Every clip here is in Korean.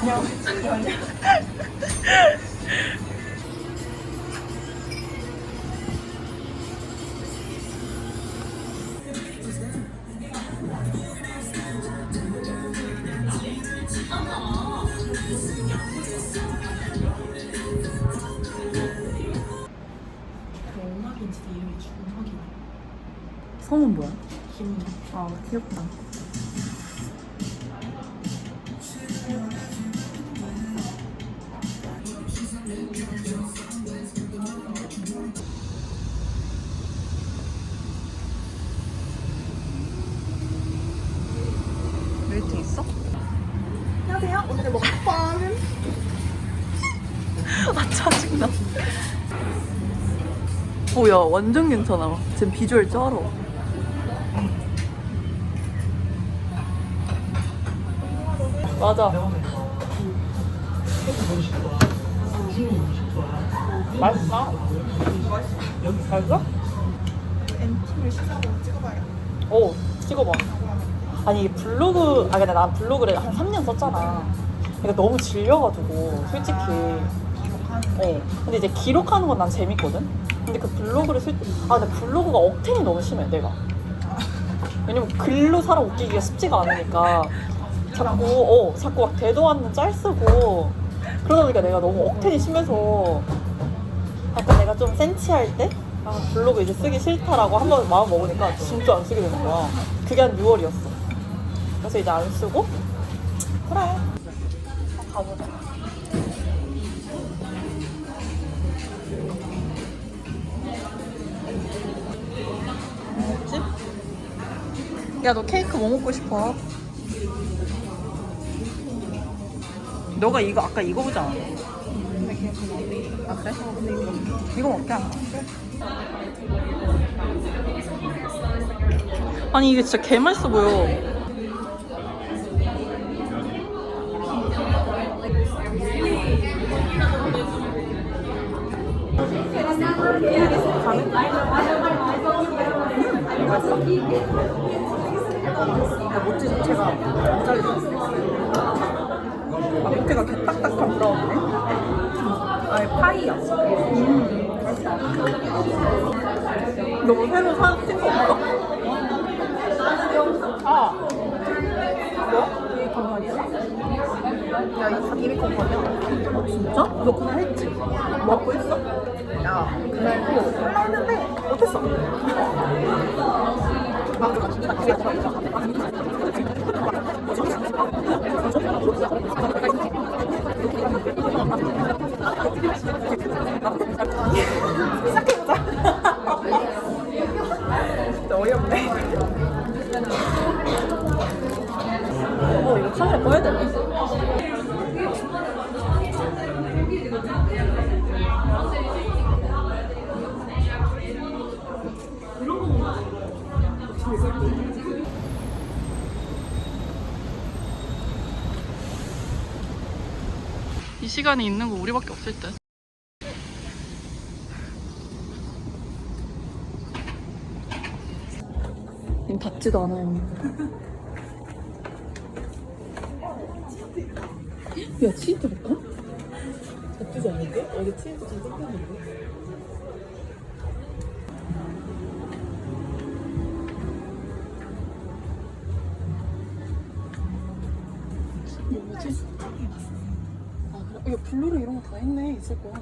안녕. 안녕. 그 준석이네. 성은 뭐야? 김. 아 귀엽다. 오야 완전 괜찮아. 지금 비주얼 쩔어. 맞아. 맛있어? 맛있어? 엔팀을 시작으로 찍어봐요. 오 찍어봐. 아니 이게 블로그 아 근데 난 블로그를 한 3년 썼잖아. 그러니까 너무 질려가지고 솔직히. 어. 근데 이제 기록하는 건 난 재밌거든. 근데 그 블로그를 쓸 아, 근데 블로그가 억텐이 너무 심해 내가. 왜냐면 글로 사람 웃기기가 쉽지가 않으니까 자꾸 어 자꾸 막 대도 않는 짤 쓰고 그러다 보니까 내가 너무 억텐이 심해서 약간 내가 좀 센치할 때 아, 블로그 이제 쓰기 싫다라고 한 번 마음 먹으니까 진짜 안 쓰게 되는 거야. 그게 한 6월이었어. 그래서 이제 안 쓰고 그래. 가보자. 야, 너 케이크 뭐 먹고 싶어? 너가 이거 아까 이거 보지 않았어? 아 그래? 이거 먹게 하나? 아니 이게 진짜 개 맛있어 보여. 모찌 자체가 안 잘려. 아, 밑에가 개 딱딱한 브라운이네? 아예 파이야. 음. 너무 새로 사신 거? 아. 뭐? 야, 이거 다 이미 건판이야. 어, 진짜? 너 그날 했지? 뭐 하고 했어? 야, 그날도 할라 했는데 못했어. 아, 진짜? 시간에 있는 거 우리밖에 없을 듯. 지금 닿지도 않아요. 야, 치즈 볼까? 나쁘지 않은데? 어디 치즈 좀 뜯겼는데? 야, 블루를 이런 거 다 했네, 있을 거.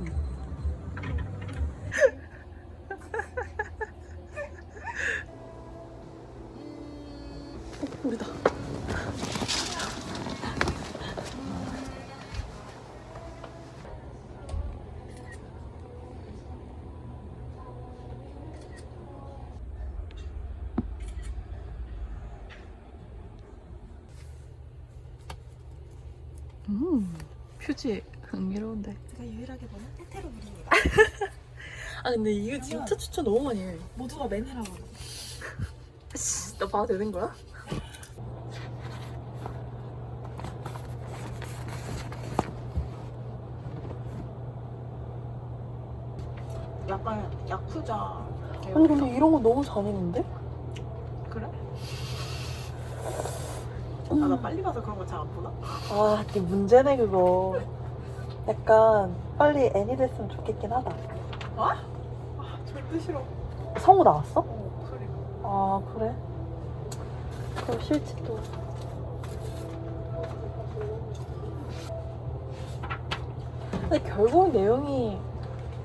표지 흥미로운데. 제가 유일하게 보는 테테로블입니다. 아 근데 이거 진짜 추천 너무 많이 해. 모두가 맨해라고. 씨, 나 봐도 되는 거야? 약간 야쿠자. 아니 근데 이런 거 너무 잘했는데? 아, 나 빨리 가서 그런 거 잘 안 보나? 아, 네 문제네 그거. 약간 빨리 애니 됐으면 좋겠긴 하다. 아, 절대 싫어. 성우 나왔어? 어. 아 그래? 그럼 싫지 또. 근데 결국 내용이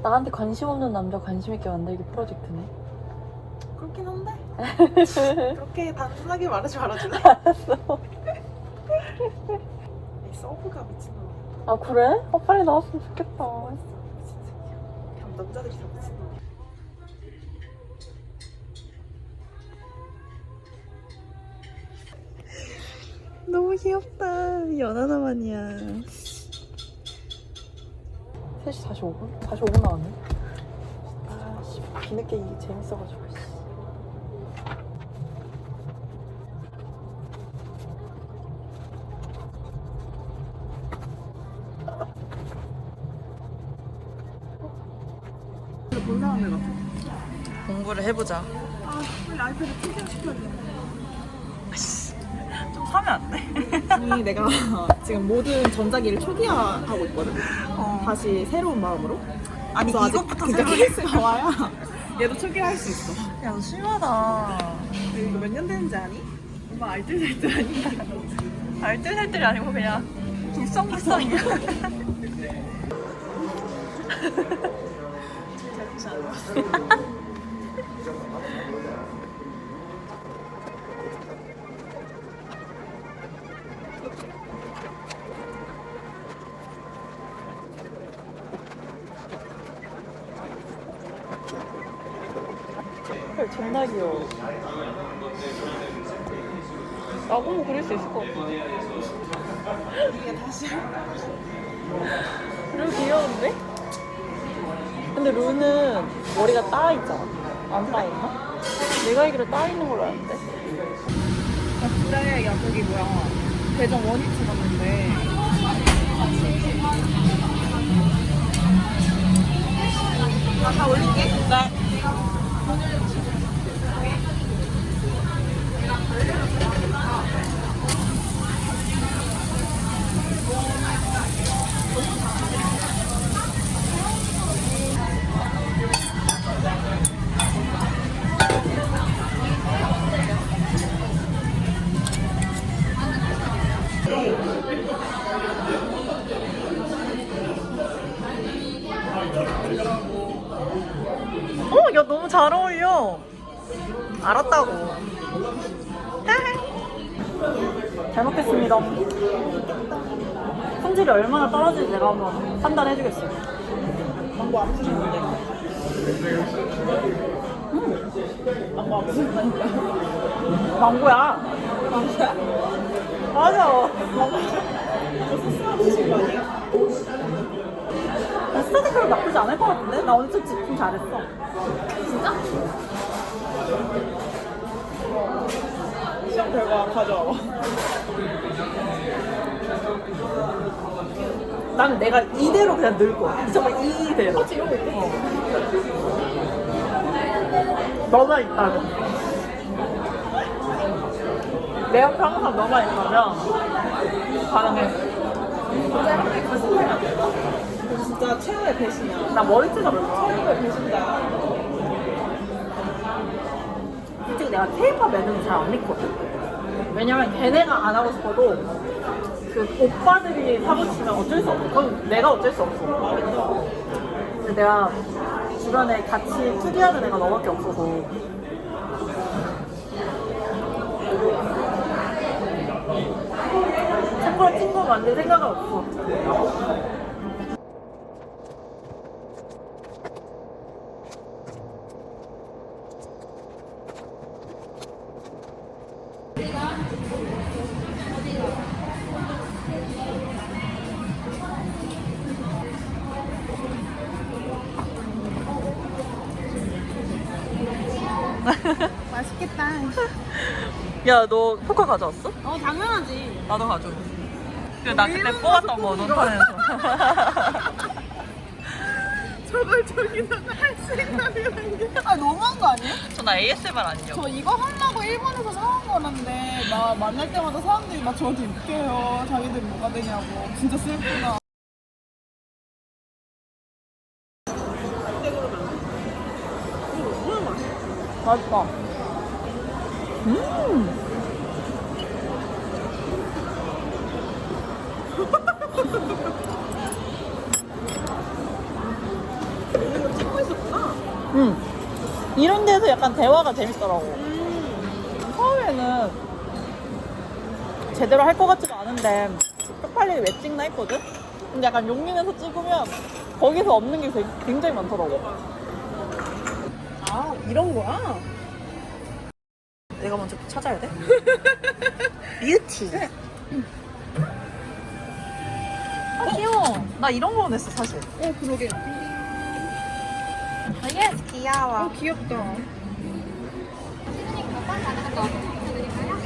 나한테 관심 없는 남자 관심 있게 만들기 프로젝트네. 그렇긴 한데. 그렇게 단순하게 말하지 말아줄래? 이 서브가 미친놈이야. 아 그래? 어 빨리 나왔으면 좋겠다. 미친 새끼야. 그냥 남자들이 다 미친놈이야. 너무 귀엽다. 연하나만이야. 3시 45분? 45분 나왔네. 아, 씨, 뒤늦게 이게 재밌어가지고. 씨. 본 사람들 같아. 공부를 해보자. 아, 빨리 아이패드 충전시켜야 돼. 좀 사면 안 돼? 아니 내가 지금 모든 전자기를 초기화하고 있거든. 어. 다시 새로운 마음으로. 아니 이것부터 새로 케이스가 와야 얘도 초기화할 수 있어. 야, 너 심하다. 이거 몇년 되는지 아니? 엄마 알뜰살뜰하니? 알뜰살뜰이 아니고 그냥 불성불성이야. 잘지 않아. 헐, 존나 귀여워. 나보고 그릴 수 있을 것 같아. 루 귀여운데? 근데 루는 머리가 따 있잖아. 안따 있나? 내가 알기로 따 있는 걸로 아는데. 나 그래 야 거기 뭐야 대전 원위치 갔는데 아 다 올릴게 네. 한번 판단해주겠어. 망고 안 푸시는데 망고 안 푸시는데 망고야. 망고야? 맞아. 소스만 푸신 거 아니야? 나쁘지 않을 것 같은데? 나 오늘 좀 집중 잘했어. 진짜? 시험 결과 가져와 봐난 내가 이대로 그냥 늘 거야. 정말 이대로. 같이 이러고 있고 너만 있다면. 내 옆에 항상 너만 있다면 가능해. 근데 한명이 거짓말 안 돼. 진짜 최후의 배신이야 나 머리 찢어볼 거야. 최후의 배신자야 솔직히 내가 케이팝 애들은 잘 안 믿거든. 왜냐면 걔네가 안 하고 싶어도 그 오빠들이 사고 싶으면 어쩔 수 없어. 그건 내가 어쩔 수 없어. 근데 내가 주변에 같이 투기하는 애가 너밖에 없어서. 참고로 친구 만들 생각은 없어. 맛있겠다 야, 너 포카 가져왔어? 어 당연하지 나도 가져. 나 그때 뽑았던 거 논판에서. 저걸 저기서 할 생각이라는 게. 아 너무한 거 아니에요? 전 ASMR 아니요. 저 이거 하려고 일본에서 사온 거란데 나 만날 때마다 사람들이 막 저한테 웃겨요. 자기들 뭐가 되냐고. 진짜 슬프다. 맛있다. 음. 있었구나. 음. 이런 데서 약간 대화가 재밌더라고. 처음에는 제대로 할 것 같지도 않은데 쪽팔리게 왜 찍나 했거든? 근데 약간 용기 내서 찍으면 거기서 없는 게 되게- 굉장히 많더라고. 아 이런 거야? 내가 먼저 찾아야 돼? 뷰티. 아, 귀여워. 나 이런 거 원했어, 사실. 어 그러게. 아, 예스, 귀여워. 어 귀엽다.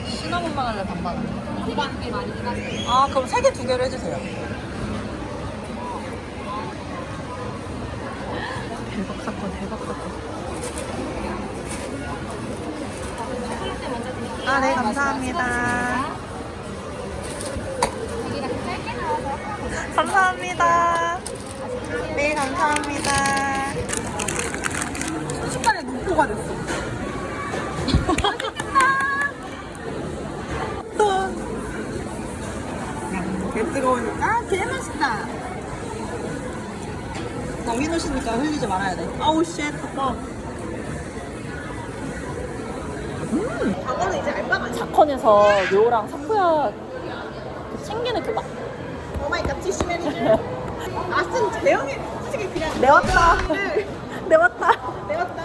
시나몬만 할래, 반반. 아, 그럼 세 개 두 개로 해주세요. 대박 사건, 대박 사건. 아, 네, 감사합니다. 감사합니다. 네, 감사합니다. 순식간에 눈포가 됐어. 개 뜨거우니까 개 맛있다. 나 위노시니까 흘리지 말아야 돼. 아우, 쉣, 아빠. 저거는 이제 알바가 자컨에서 료랑 사쿠야 그 챙기는 그 막. 오마이갓 티슈 매니저. 아슨 대형이 솔직히 그냥 내 왔다. 내 왔다. 내 왔다.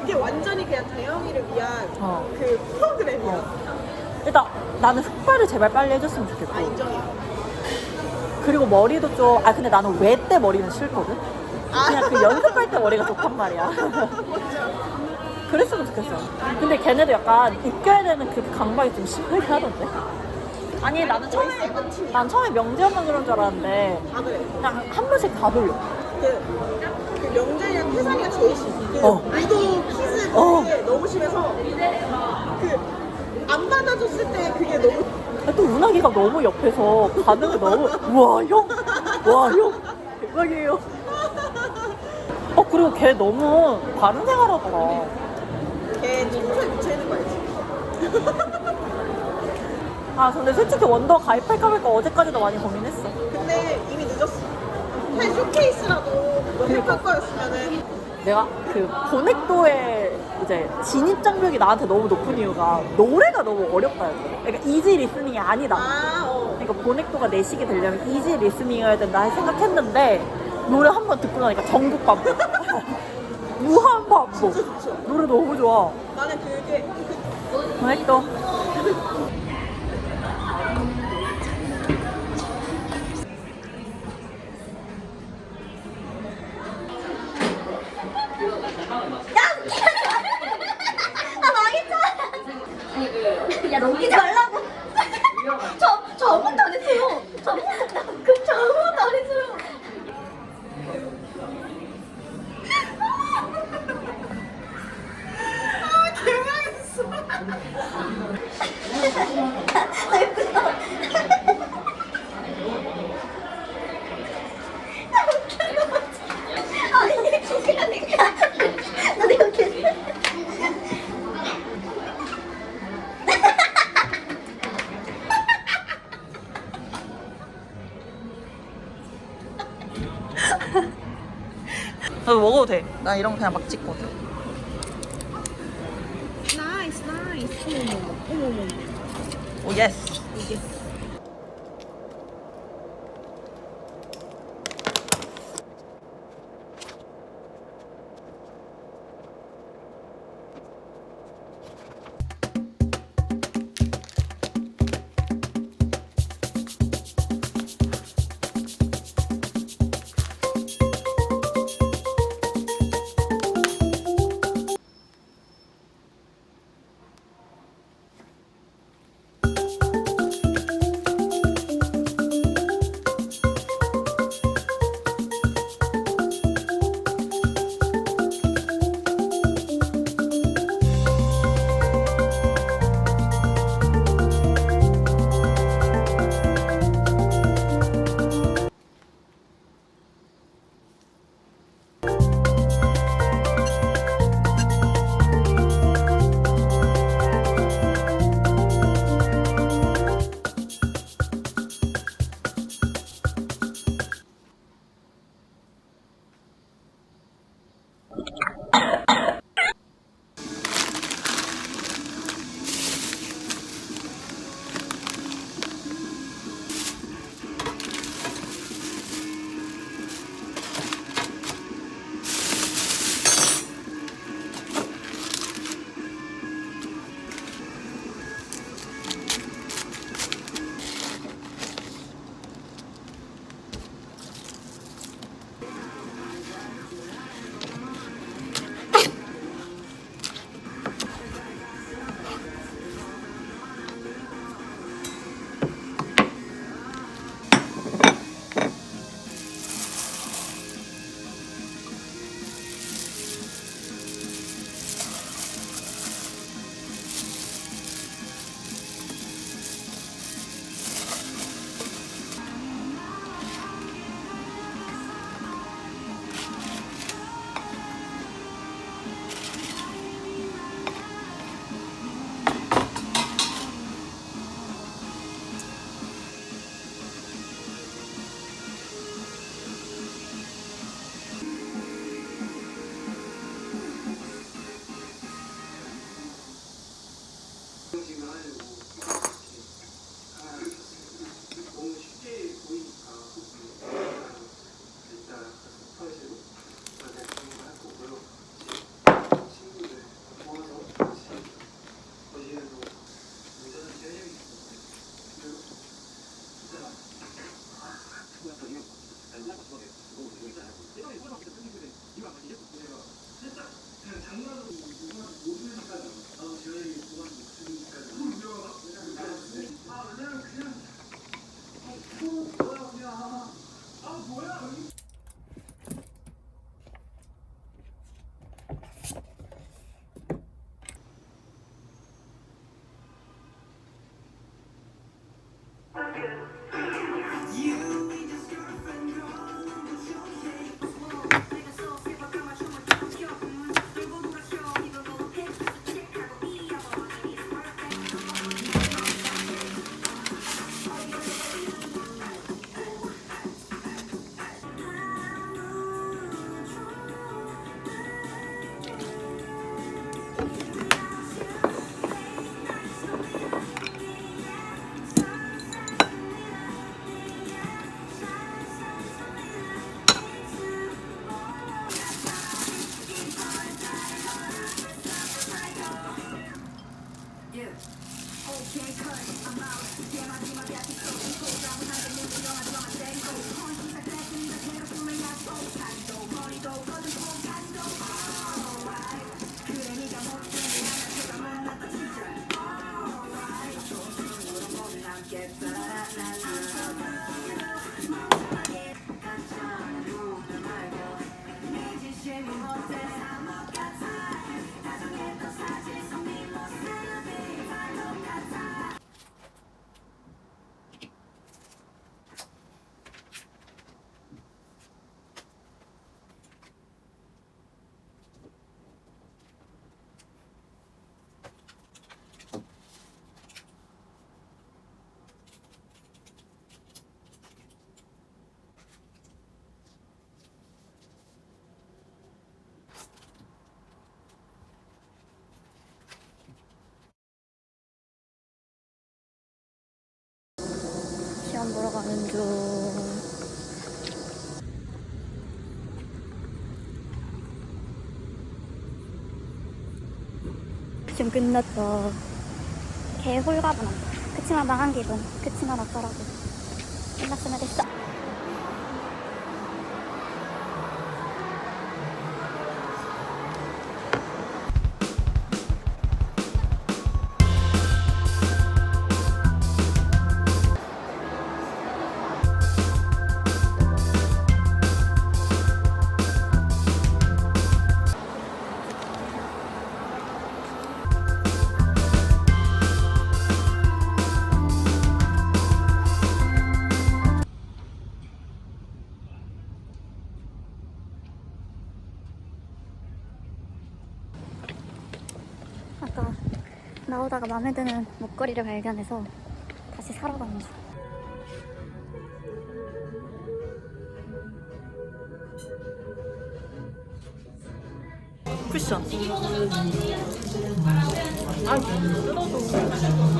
그게 완전히 그냥 대형이를 위한 어. 그 프로그램이야. 일단 나는 흑발을 제발 빨리 해줬으면 좋겠고. 아 인정이야. 그리고 머리도 좀, 아, 근데 나는 왜 때 머리는 싫거든? 아. 그냥 그 연습할 때 머리가 좋단 말이야. 그랬으면 좋겠어. 근데 걔네도 약간 웃겨야 되는 그 강박이 좀 심하게 하던데. 아니, 나는 처음에, 난 처음에 명지형만 그런 줄 알았는데, 아 그래. 그냥 한 번씩 다 돌려. 그, 그 명절이랑 태산이가 제일 심해. 그 어. 유도 키스 어. 그게 너무 심해서 그 안 받아줬을 때 그게 너무 또 운하기가 너무 옆에서 반응을 너무 우와 형, 와 형, 대박이에요. 어 그리고 걔 너무 바른 생활하더라. 걔 청소에 묻혀있는 거 알지? 아 근데 솔직히 원더 가입할까 말까 어제까지도 많이 고민했어. 근데 이미 늦었어. 한 쇼케이스라도 뭐 그니까. 할 거였으면은 내가 그 고넥도의 이제 진입 장벽이 나한테 너무 높은 이유가 노래가 너무 어렵다 했거든. 그러니까 이지 리스닝이 아니다. 아 어. 그러니까 보넥도가 내식이 되려면 이지 리스닝이어야 된다 생각했는데 노래 한 번 듣고 나니까 전국 반복. 무한. 좋죠. 노래 너무 좋아. 나는 그게. 야, 넘기지 말라고. 저, 저 아무것도 안 했어요. 저 그, 저 아무것도 안 했어요. 나도 먹어도 돼. 나 이런 거 그냥 막 찍거 시험 보러 가는 중. 시험 끝났다. 개 홀가분한. 그치만 망한 기분. 그치만 어쩌라고. 끝났으면 됐어. 나오다가 마음에 드는 목걸이를 발견해서 다시 사러 가는 중. 쿠션. 아, 뜯어도.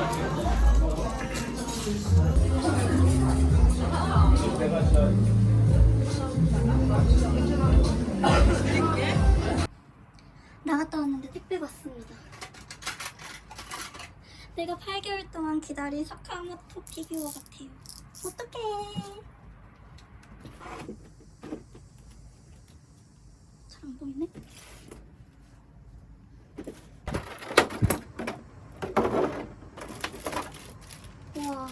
내가 8개월 동안 기다린 사카모토 피규어 같아요. 어떡해. 잘 안 보이네? 우와.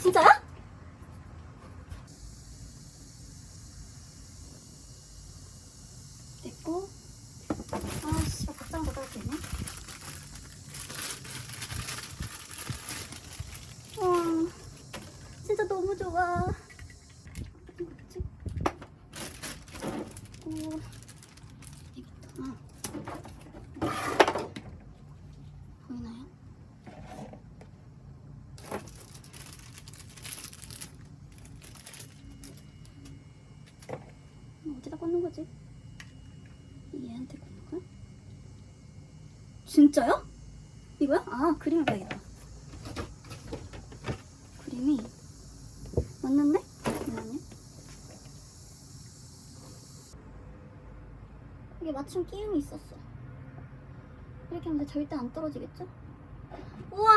진짜야? 됐고 아씨 박장 받아야 되네 와 진짜 너무 좋아 어떤 거지? 오 이것도 아 보이나요? 어디다 꽂는 거지? 얘한테 꽂는 거야? 진짜요? 이거야? 아 그림을 봐야겠다 그림이 맞는데? 잠깐만요 이게 맞춤 끼움이 있었어 이렇게 하면 절대 안 떨어지겠죠? 우와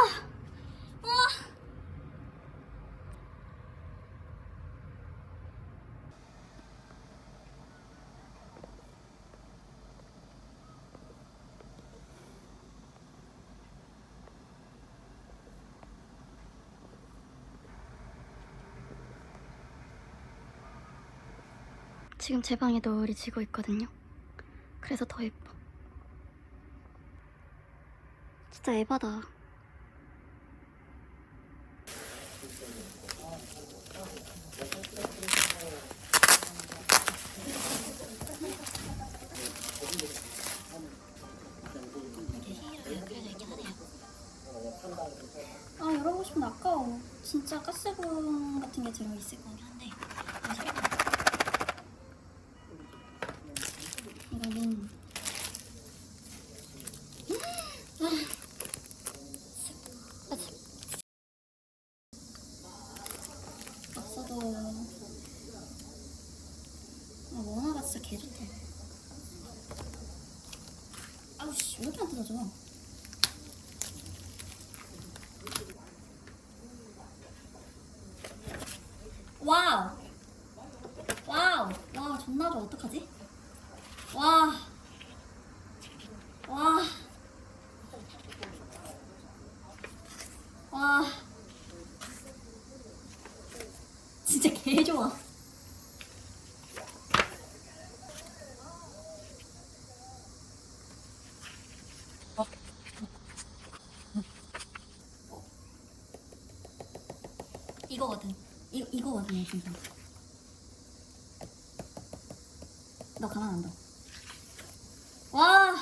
지금 제 방에 노을이 지고 있거든요. 그래서 더 예뻐. 진짜 에바다. 아 열어보고 싶은데 아까워. 진짜 가스본 같은 게 들어있을 거긴 한데. 이거는 없어도 아 원화가 진짜 개 좋다 아우씨 왜 이렇게 안 뜯어져 이거거든. 이 이거거든요 진짜. 너 가만 안 둬. 와.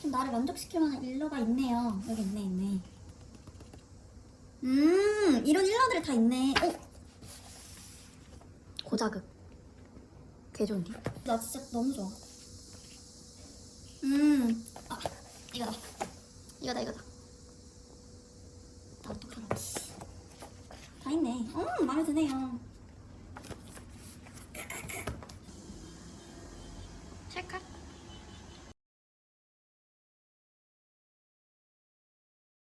좀 나를 만족시킬 만한 일러가 있네요. 여기 있네, 있네. 음, 이런 일러들이 다 있네. 어? 고자극. 개 좋은데? 나 진짜 너무 좋아. 음, 아, 이거다. 이거다, 이거다. 나